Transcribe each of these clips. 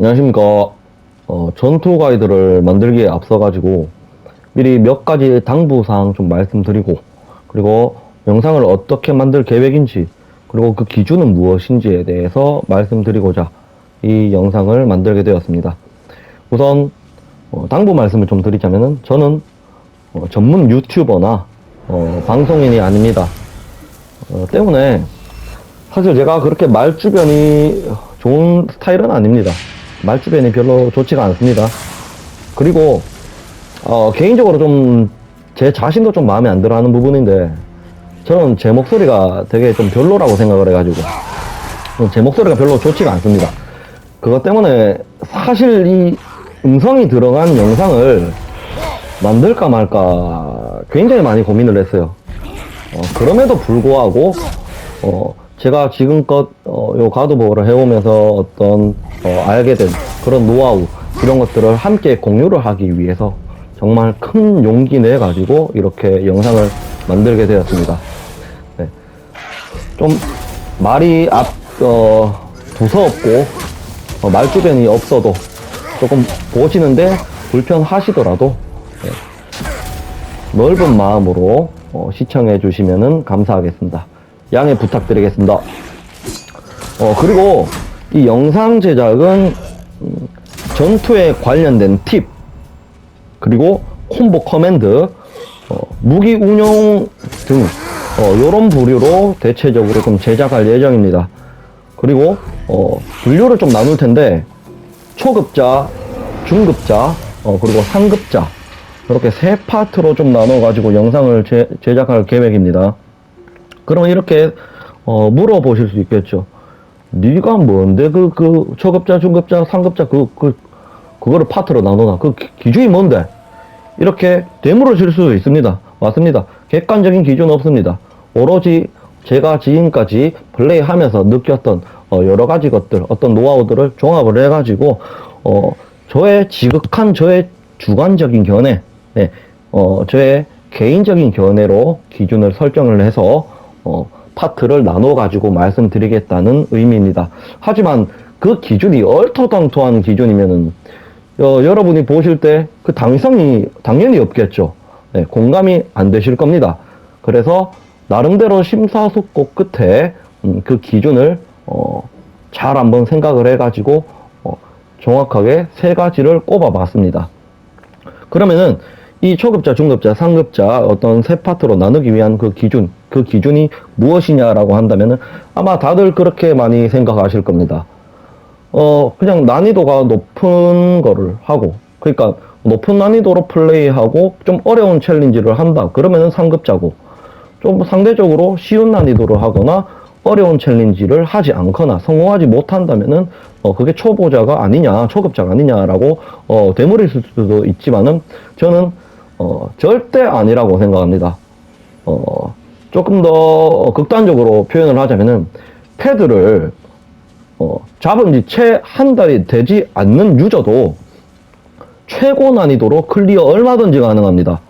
안녕하십니까. 어, 전투 가이드를 만들기에 앞서가지고 미리 몇 가지 당부사항 좀 말씀드리고 그리고 영상을 어떻게 만들 계획인지 그리고 그 기준은 무엇인지에 대해서 말씀드리고자 이 영상을 만들게 되었습니다. 우선 어, 당부 말씀을 좀 드리자면은 저는 어, 전문 유튜버나 어, 방송인이 아닙니다. 어, 때문에 사실 제가 그렇게 말주변이 좋은 스타일은 아닙니다. 말주변이 별로 좋지가 않습니다. 그리고 어, 개인적으로 좀 제 자신도 좀 마음에 안 들어 하는 부분인데 저는 제 목소리가 되게 좀 별로라고 생각을 해가지고 제 목소리가 별로 좋지가 않습니다. 그것 때문에 사실 이 음성이 들어간 영상을 만들까 말까 굉장히 많이 고민을 했어요. 어, 그럼에도 불구하고 어, 제가 지금껏 어, 요 가드보어를 해오면서 어떤 어, 알게 된 그런 노하우 이런 것들을 함께 공유를 하기 위해서 정말 큰 용기 내 가지고 이렇게 영상을 만들게 되었습니다. 네. 좀 말이 앞 어, 두서없고 어, 말주변이 없어도 조금 보시는데 불편하시더라도 네. 넓은 마음으로 어, 시청해 주시면 감사하겠습니다. 양해 부탁드리겠습니다. 어, 그리고 이 영상 제작은 음, 전투에 관련된 팁, 그리고 콤보 커맨드, 어, 무기 운용 등 어, 이런 부류로 대체적으로 좀 제작할 예정입니다. 그리고 어, 분류를 좀 나눌 텐데 초급자, 중급자, 어, 그리고 상급자 이렇게 세 파트로 좀 나눠 가지고 영상을 제, 제작할 계획입니다. 그러면 이렇게 어, 물어보실 수 있겠죠. 네가 뭔데 그 그 초급자, 중급자, 상급자 그 그 그거를 파트로 나누나 그 기- 기준이 뭔데? 이렇게 되물으실 수 있습니다. 맞습니다. 객관적인 기준 없습니다. 오로지 제가 지금까지 플레이하면서 느꼈던 어, 여러 가지 것들, 어떤 노하우들을 종합을 해가지고 어, 저의 지극한 저의 주관적인 견해, 네, 어, 저의 개인적인 견해로 기준을 설정을 해서 어, 파트를 나눠 가지고 말씀드리겠다는 의미입니다. 하지만 그 기준이 얼토당토한 기준이면은 어, 여러분이 보실 때 그 당위성이 당연히 없겠죠. 네, 공감이 안 되실 겁니다. 그래서 나름대로 심사숙고 끝에 음, 그 기준을 어, 잘 한번 생각을 해가지고 어, 정확하게 세 가지를 꼽아봤습니다. 그러면은 이 초급자, 중급자, 상급자 어떤 세 파트로 나누기 위한 그 기준, 그 기준이 무엇이냐라고 한다면은 아마 다들 그렇게 많이 생각하실 겁니다. 어, 그냥 난이도가 높은 거를 하고, 그러니까 높은 난이도로 플레이하고 좀 어려운 챌린지를 한다. 그러면은 상급자고, 좀 상대적으로 쉬운 난이도로 하거나 어려운 챌린지를 하지 않거나 성공하지 못한다면은 어, 그게 초보자가 아니냐, 초급자가 아니냐라고 어, 되물으실 수도 있지만은 저는 어, 절대 아니라고 생각합니다. 어, 조금 더 극단적으로 표현을 하자면은 패드를 어, 잡은 지 채 한 달이 되지 않는 유저도 최고 난이도로 클리어 얼마든지 가능합니다.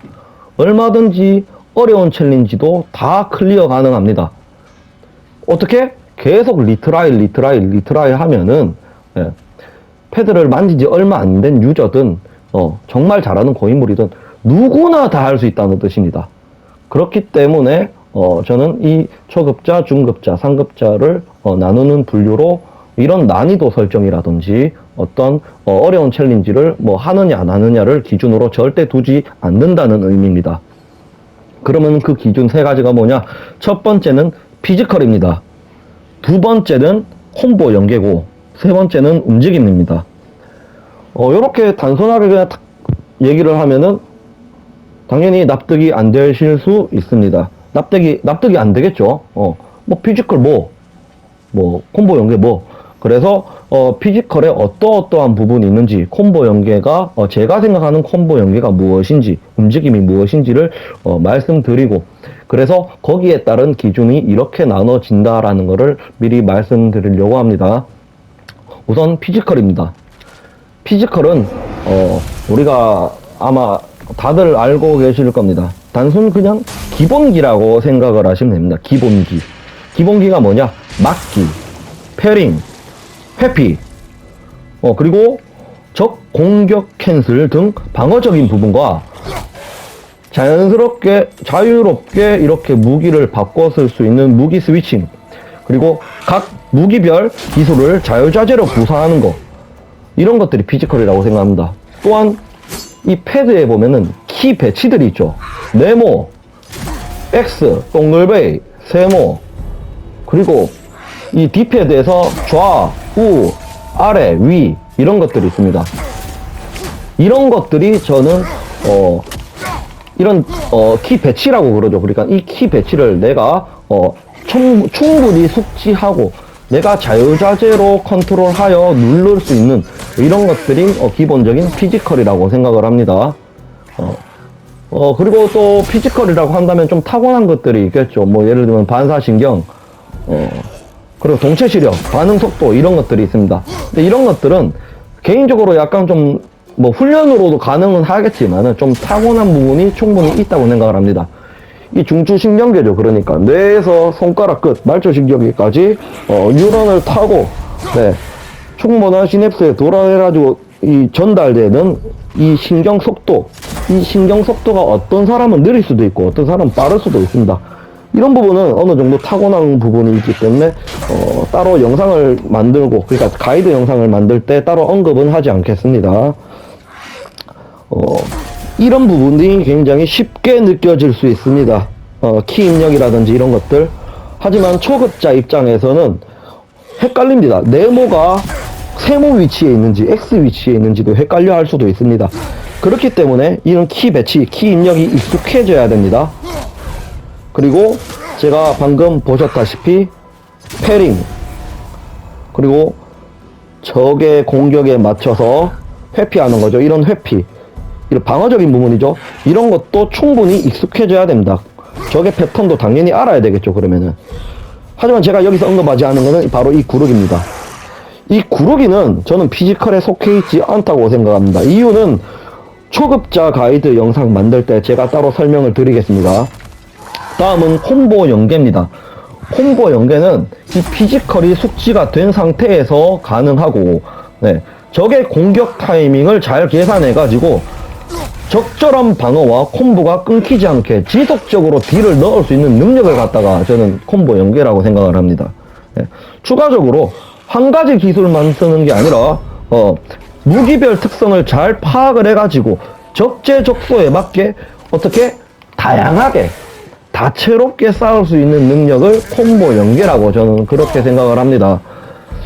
얼마든지 어려운 챌린지도 다 클리어 가능합니다. 어떻게? 계속 리트라이, 리트라이, 리트라이 하면은, 예, 패드를 만진 지 얼마 안 된 유저든, 어, 정말 잘하는 고인물이든, 누구나 다 할 수 있다는 뜻입니다. 그렇기 때문에, 어, 저는 이 초급자, 중급자, 상급자를 어, 나누는 분류로 이런 난이도 설정이라든지 어떤 어, 어려운 챌린지를 뭐 하느냐 안 하느냐를 기준으로 절대 두지 않는다는 의미입니다. 그러면 그 기준 세 가지가 뭐냐? 첫 번째는 피지컬입니다. 두 번째는 콤보 연계고, 세 번째는 움직임입니다. 어, 요렇게 단순하게 그냥 탁 얘기를 하면은 당연히 납득이 안 되실 수 있습니다. 납득이, 납득이 안 되겠죠. 어, 뭐 피지컬 뭐, 뭐, 콤보 연계 뭐. 그래서, 어, 피지컬에 어떠어떠한 부분이 있는지, 콤보 연계가, 어, 제가 생각하는 콤보 연계가 무엇인지, 움직임이 무엇인지를, 어, 말씀드리고, 그래서 거기에 따른 기준이 이렇게 나눠진다라는 것을 미리 말씀드리려고 합니다. 우선 피지컬입니다. 피지컬은, 어, 우리가 아마 다들 알고 계실 겁니다. 단순 그냥 기본기라고 생각을 하시면 됩니다. 기본기. 기본기가 뭐냐? 막기, 패링, 회피, 어, 그리고 적 공격 캔슬 등 방어적인 부분과 자연스럽게 자유롭게 이렇게 무기를 바꿔 쓸 수 있는 무기 스위칭 그리고 각 무기별 기술을 자유자재로 구사하는 거 이런 것들이 피지컬이라고 생각합니다. 또한 이 패드에 보면은 키 배치들이 있죠. 네모, X, 동글베이, 세모 그리고 이 D패드에서 좌, 우, 아래, 위 이런 것들이 있습니다. 이런 것들이 저는 어 이런 어, 키 배치라고 그러죠. 그러니까 이 키 배치를 내가 어, 충, 충분히 숙지하고 내가 자유자재로 컨트롤하여 누를 수 있는 이런 것들이 어, 기본적인 피지컬이라고 생각을 합니다. 어, 어, 그리고 또 피지컬이라고 한다면 좀 타고난 것들이 있겠죠. 뭐 예를 들면 반사신경, 어, 그리고 동체 시력, 반응 속도 이런 것들이 있습니다. 근데 이런 것들은 개인적으로 약간 좀 뭐 훈련으로도 가능은 하겠지만은 좀 타고난 부분이 충분히 있다고 생각을 합니다. 이 중추신경계죠. 그러니까 뇌에서 손가락 끝, 말초신경계까지 어, 뉴런을 타고 네, 충분한 시냅스에 돌아해가지고 이 전달되는 이 신경 속도, 이 신경 속도가 어떤 사람은 느릴 수도 있고 어떤 사람은 빠를 수도 있습니다. 이런 부분은 어느 정도 타고난 부분이 있기 때문에 어, 따로 영상을 만들고 그러니까 가이드 영상을 만들 때 따로 언급은 하지 않겠습니다. 어, 이런 부분이 굉장히 쉽게 느껴질 수 있습니다. 어, 키 입력이라든지 이런 것들. 하지만 초급자 입장에서는 헷갈립니다. 네모가 세모 위치에 있는지 X 위치에 있는지도 헷갈려 할 수도 있습니다. 그렇기 때문에 이런 키 배치, 키 입력이 익숙해져야 됩니다. 그리고 제가 방금 보셨다시피 패링 그리고 적의 공격에 맞춰서 회피하는 거죠. 이런 회피. 이런 방어적인 부분이죠. 이런 것도 충분히 익숙해져야 됩니다. 적의 패턴도 당연히 알아야 되겠죠. 그러면은. 하지만 제가 여기서 언급하지 않은 것은 바로 이 구르기입니다. 이 구르기는 저는 피지컬에 속해 있지 않다고 생각합니다. 이유는 초급자 가이드 영상 만들 때 제가 따로 설명을 드리겠습니다. 다음은 콤보 연계입니다. 콤보 연계는 이 피지컬이 숙지가 된 상태에서 가능하고, 네, 적의 공격 타이밍을 잘 계산해가지고, 적절한 방어와 콤보가 끊기지 않게 지속적으로 딜을 넣을 수 있는 능력을 갖다가 저는 콤보 연계라고 생각을 합니다. 네, 추가적으로, 한 가지 기술만 쓰는 게 아니라, 어, 무기별 특성을 잘 파악을 해가지고, 적재적소에 맞게 어떻게 다양하게 다채롭게 싸울 수 있는 능력을 콤보 연계라고 저는 그렇게 생각을 합니다.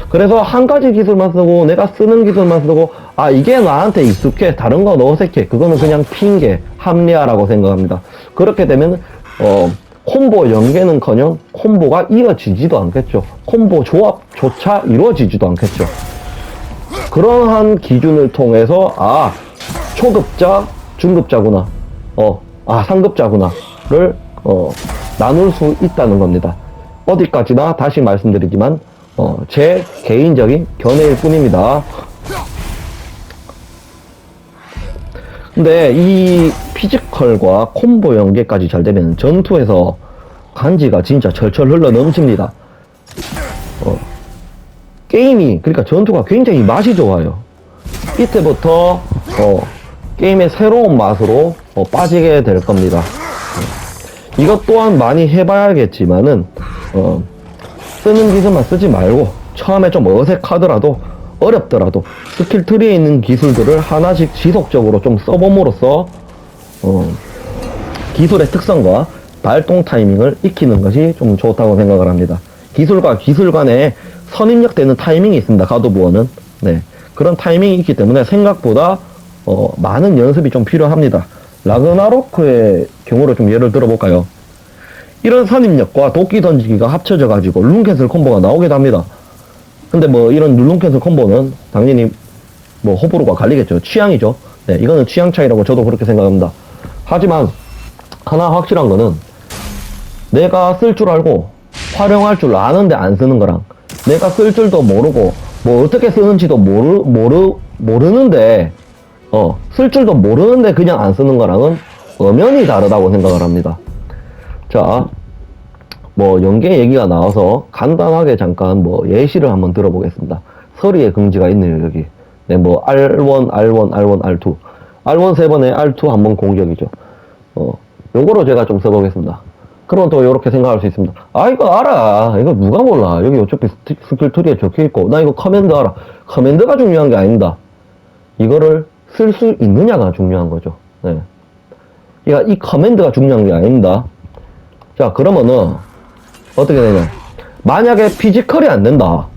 그래서 한 가지 기술만 쓰고 내가 쓰는 기술만 쓰고 아 이게 나한테 익숙해 다른 건 어색해 그거는 그냥 핑계 합리화라고 생각합니다. 그렇게 되면 어 콤보 연계는커녕 콤보가 이어지지도 않겠죠. 콤보 조합조차 이루어지지도 않겠죠. 그러한 기준을 통해서 아 초급자 중급자구나 어아 상급자구나를 어, 나눌 수 있다는 겁니다. 어디까지나 다시 말씀드리지만 어, 제 개인적인 견해일 뿐입니다. 근데 이 피지컬과 콤보 연계까지 잘 되면 전투에서 간지가 진짜 철철 흘러 넘칩니다. 어, 게임이 그러니까 전투가 굉장히 맛이 좋아요. 이때부터 어, 게임의 새로운 맛으로 어, 빠지게 될 겁니다. 이것 또한 많이 해봐야겠지만은 어, 쓰는 기술만 쓰지 말고 처음에 좀 어색하더라도 어렵더라도 스킬 트리에 있는 기술들을 하나씩 지속적으로 좀 써봄으로써 어, 기술의 특성과 발동 타이밍을 익히는 것이 좀 좋다고 생각을 합니다. 기술과 기술 간에 선입력되는 타이밍이 있습니다. 가도부어는 네 그런 타이밍이 있기 때문에 생각보다 어, 많은 연습이 좀 필요합니다. 라그나로크의 경우로 좀 예를 들어볼까요? 이런 선입력과 도끼 던지기가 합쳐져 가지고 룬캔슬 콤보가 나오기도 합니다. 근데 뭐 이런 룰룬캔슬 콤보는 당연히 뭐 호불호가 갈리겠죠. 취향이죠. 네, 이거는 취향 차이라고 저도 그렇게 생각합니다. 하지만 하나 확실한 거는 내가 쓸 줄 알고 활용할 줄 아는데 안 쓰는 거랑 내가 쓸 줄도 모르고 뭐 어떻게 쓰는지도 모르 모르 모르는데 어, 쓸 줄도 모르는데 그냥 안 쓰는 거랑은 엄연히 다르다고 생각을 합니다. 자, 뭐 연계 얘기가 나와서 간단하게 잠깐 뭐 예시를 한번 들어보겠습니다. 서리의 긍지가 있네요, 여기. 네, 뭐 R1, R1, R1, R2. R1 세 번에 R2 한 번 공격이죠. 어, 요거로 제가 좀 써보겠습니다. 그럼 또 이렇게 생각할 수 있습니다. 아, 이거 알아. 이거 누가 몰라. 여기 어차피 스킬 트리에 적혀 있고, 나 이거 커맨드 알아. 커맨드가 중요한 게 아닙니다. 이거를 쓸 수 있느냐가 중요한 거죠. 네. 그러니까 이 커맨드가 중요한 게 아닙니다. 자, 그러면은, 어떻게 되냐. 만약에 피지컬이 안 된다.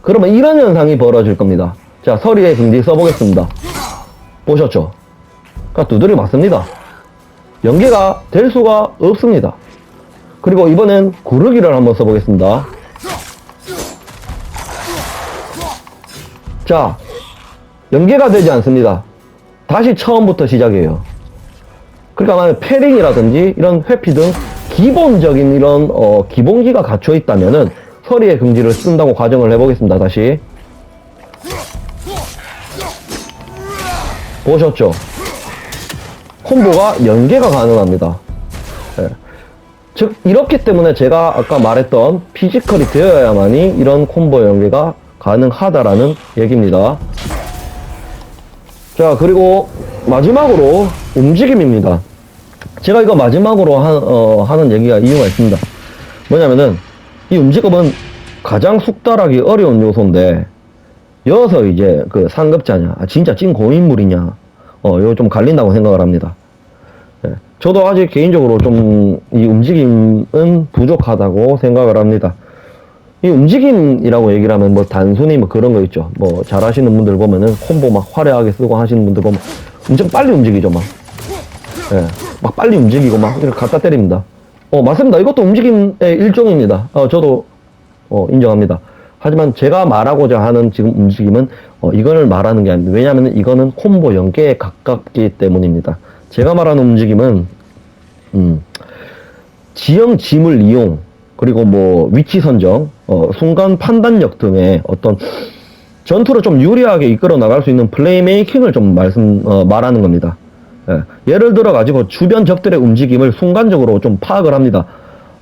그러면 이런 현상이 벌어질 겁니다. 자, 서리의 금지 써보겠습니다. 보셨죠? 그러니까 두드려 맞습니다. 연계가 될 수가 없습니다. 그리고 이번엔 구르기를 한번 써보겠습니다. 자, 연계가 되지 않습니다. 다시 처음부터 시작이에요. 그러니까 만약 패링이라든지 이런 회피 등 기본적인 이런 어, 기본기가 갖춰 있다면은 서리의 금지를 쓴다고 가정을 해보겠습니다. 다시 보셨죠? 콤보가 연계가 가능합니다. 예. 즉 이렇기 때문에 제가 아까 말했던 피지컬이 되어야만이 이런 콤보 연계가 가능하다라는 얘기입니다. 자 그리고 마지막으로 움직임입니다. 제가 이거 마지막으로 하, 어, 하는 얘기가 이유가 있습니다. 뭐냐면은 이 움직임은 가장 숙달하기 어려운 요소인데 여기서 이제 그 상급자냐 아, 진짜 찐 고인물이냐 어 이거 좀 갈린다고 생각을 합니다. 예, 저도 아직 개인적으로 좀 이 움직임은 부족하다고 생각을 합니다. 이 움직임이라고 얘기를 하면 뭐 단순히 뭐 그런 거 있죠. 뭐 잘하시는 분들 보면은 콤보 막 화려하게 쓰고 하시는 분들 보면 엄청 빨리 움직이죠 막. 예, 막 빨리 움직이고 막 이렇게 갖다 때립니다. 어 맞습니다. 이것도 움직임의 일종입니다. 어 저도 어 인정합니다. 하지만 제가 말하고자 하는 지금 움직임은 어, 이거를 말하는 게 아닙니다. 왜냐하면 이거는 콤보 연계에 가깝기 때문입니다. 제가 말하는 움직임은 음, 지형 짐을 이용 그리고 뭐 위치 선정, 어, 순간 판단력 등의 어떤 전투를 좀 유리하게 이끌어 나갈 수 있는 플레이메이킹을 좀 말씀 어, 말하는 겁니다. 예. 를 들어 가지고 주변 적들의 움직임을 순간적으로 좀 파악을 합니다.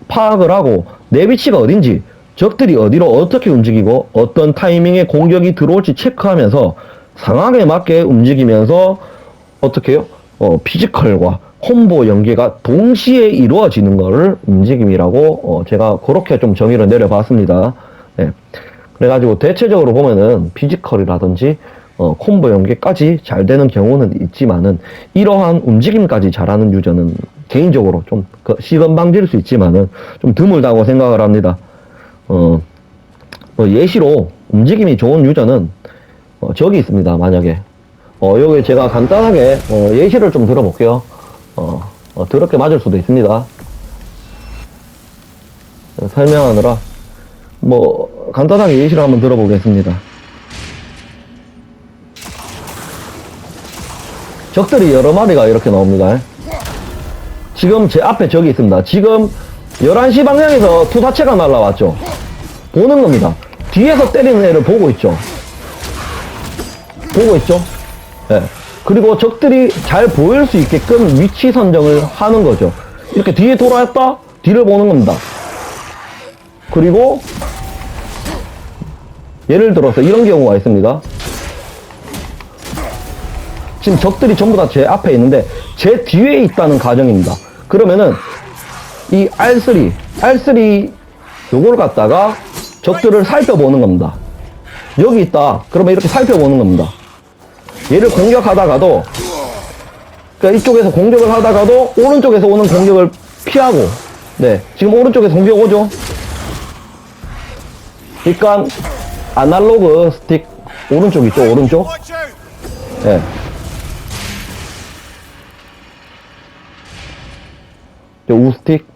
파악을 하고 내 위치가 어딘지 적들이 어디로 어떻게 움직이고 어떤 타이밍에 공격이 들어올지 체크하면서 상황에 맞게 움직이면서 어떻게 해요? 어, 피지컬과 콤보 연계가 동시에 이루어지는 것을 움직임이라고 어, 제가 그렇게 좀 정의를 내려봤습니다. 네. 그래가지고 대체적으로 보면은 피지컬이라든지 어, 콤보 연계까지 잘 되는 경우는 있지만은 이러한 움직임까지 잘하는 유저는 개인적으로 좀 그 시건방질 수 있지만은 좀 드물다고 생각을 합니다. 어, 뭐 예시로 움직임이 좋은 유저는 어, 저기 있습니다. 만약에 어, 여기 제가 간단하게 어, 예시를 좀 들어볼게요. 어, 어, 더럽게 맞을 수도 있습니다. 어, 설명하느라 뭐 간단하게 예시를 한번 들어보겠습니다. 적들이 여러 마리가 이렇게 나옵니다. 지금 제 앞에 적이 있습니다. 지금 11시 방향에서 투사체가 날라왔죠. 보는 겁니다. 뒤에서 때리는 애를 보고 있죠. 보고 있죠. 예. 그리고 적들이 잘 보일 수 있게끔 위치 선정을 하는 거죠. 이렇게 뒤에 돌아왔다? 뒤를 보는 겁니다. 그리고 예를 들어서 이런 경우가 있습니다. 지금 적들이 전부 다 제 앞에 있는데 제 뒤에 있다는 가정입니다. 그러면은 이 R3, R3 요걸 갖다가 적들을 살펴보는 겁니다. 여기 있다. 그러면 이렇게 살펴보는 겁니다. 얘를 공격하다가도 그러니까 이쪽에서 공격을 하다가도 오른쪽에서 오는 공격을 피하고 네 지금 오른쪽에서 공격 오죠? 그러니까 아날로그 스틱 오른쪽 있죠? 오른쪽. 저 우스틱?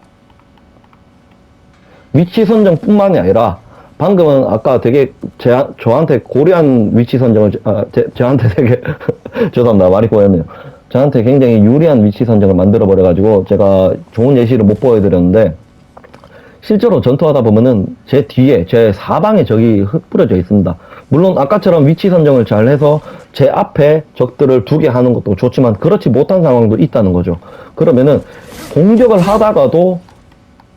위치 선정뿐만이 아니라 방금은 아까 되게 제, 저한테 고려한 위치 선정을 아, 제, 저한테 되게 죄송합니다 말이 고였네요 저한테 굉장히 유리한 위치 선정을 만들어 버려 가지고 제가 좋은 예시를 못 보여드렸는데 실제로 전투하다 보면은 제 뒤에 제 사방에 적이 흩뿌려져 있습니다. 물론 아까처럼 위치 선정을 잘 해서 제 앞에 적들을 두게 하는 것도 좋지만 그렇지 못한 상황도 있다는 거죠. 그러면은 공격을 하다가도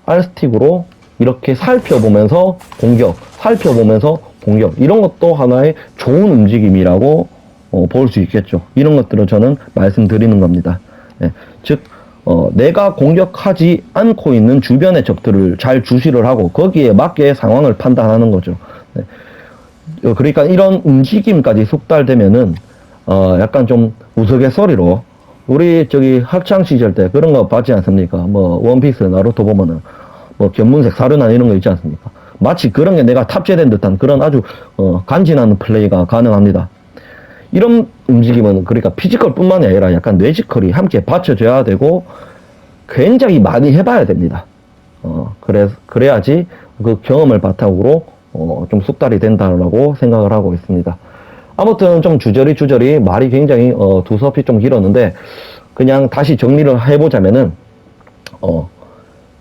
R스틱으로 이렇게 살펴보면서 공격, 살펴보면서 공격 이런 것도 하나의 좋은 움직임이라고 어, 볼 수 있겠죠. 이런 것들을 저는 말씀드리는 겁니다. 예, 즉 어, 내가 공격하지 않고 있는 주변의 적들을 잘 주시를 하고 거기에 맞게 상황을 판단하는 거죠. 네. 어, 그러니까 이런 움직임까지 숙달되면은 어, 약간 좀 우스갯소리로 우리 저기 학창 시절 때 그런 거 봤지 않습니까? 뭐 원피스 나루토 보면은 뭐 견문색 사륜안 이런 거 있지 않습니까? 마치 그런 게 내가 탑재된 듯한 그런 아주 어, 간지나는 플레이가 가능합니다. 이런 움직임은 그러니까 피지컬뿐만이 아니라 약간 뇌지컬이 함께 받쳐줘야 되고 굉장히 많이 해봐야 됩니다. 어, 그래, 그래야지 그 경험을 바탕으로 어, 좀 숙달이 된다라고 생각을 하고 있습니다. 아무튼 좀 주저리 주저리 말이 굉장히 어, 두서없이 좀 길었는데 그냥 다시 정리를 해보자면은 어,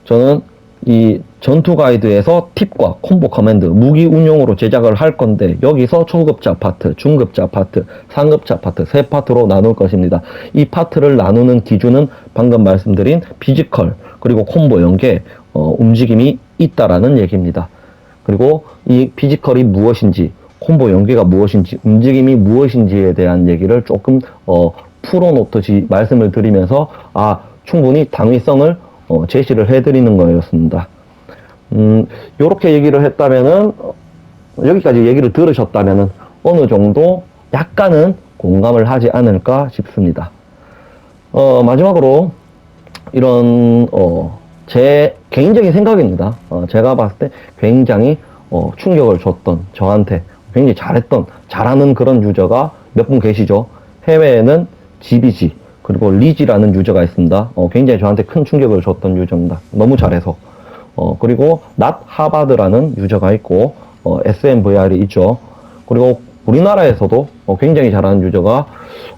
저는 이 전투 가이드에서 팁과 콤보 커맨드, 무기 운용으로 제작을 할 건데 여기서 초급자 파트, 중급자 파트, 상급자 파트 세 파트로 나눌 것입니다. 이 파트를 나누는 기준은 방금 말씀드린 피지컬 그리고 콤보 연계 어, 움직임이 있다라는 얘기입니다. 그리고 이 피지컬이 무엇인지 콤보 연계가 무엇인지 움직임이 무엇인지에 대한 얘기를 조금 어, 풀어놓듯이 말씀을 드리면서 아 충분히 당위성을 어, 제시를 해드리는 거였습니다. 음, 요렇게 얘기를 했다면은, 어, 여기까지 얘기를 들으셨다면은, 어느 정도 약간은 공감을 하지 않을까 싶습니다. 어, 마지막으로, 이런, 어, 제 개인적인 생각입니다. 어, 제가 봤을 때 굉장히, 어, 충격을 줬던, 저한테 굉장히 잘했던, 잘하는 그런 유저가 몇 분 계시죠. 해외에는 GBG, 그리고 리지라는 유저가 있습니다. 어, 굉장히 저한테 큰 충격을 줬던 유저입니다. 너무 잘해서. 어, 그리고 낫 하바드라는 유저가 있고, 어, SMVR이 있죠. 그리고 우리나라에서도 어, 굉장히 잘하는 유저가,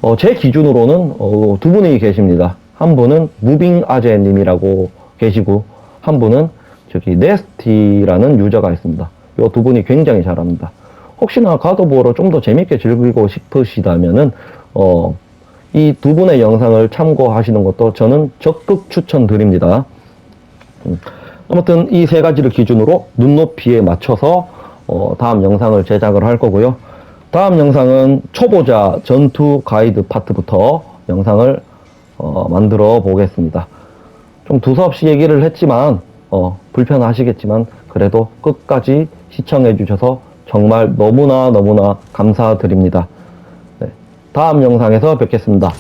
어, 제 기준으로는 어, 두 분이 계십니다. 한 분은 무빙 아재님이라고 계시고, 한 분은 저기 네스티라는 유저가 있습니다. 이 두 분이 굉장히 잘합니다. 혹시나 가도보를 좀 더 재밌게 즐기고 싶으시다면은, 어, 이 두 분의 영상을 참고하시는 것도 저는 적극 추천드립니다. 음, 아무튼 이 세 가지를 기준으로 눈높이에 맞춰서 어, 다음 영상을 제작을 할 거고요. 다음 영상은 초보자 전투 가이드 파트부터 영상을 어, 만들어 보겠습니다. 좀 두서없이 얘기를 했지만 어, 불편하시겠지만 그래도 끝까지 시청해 주셔서 정말 너무나 너무나 감사드립니다. 네, 다음 영상에서 뵙겠습니다.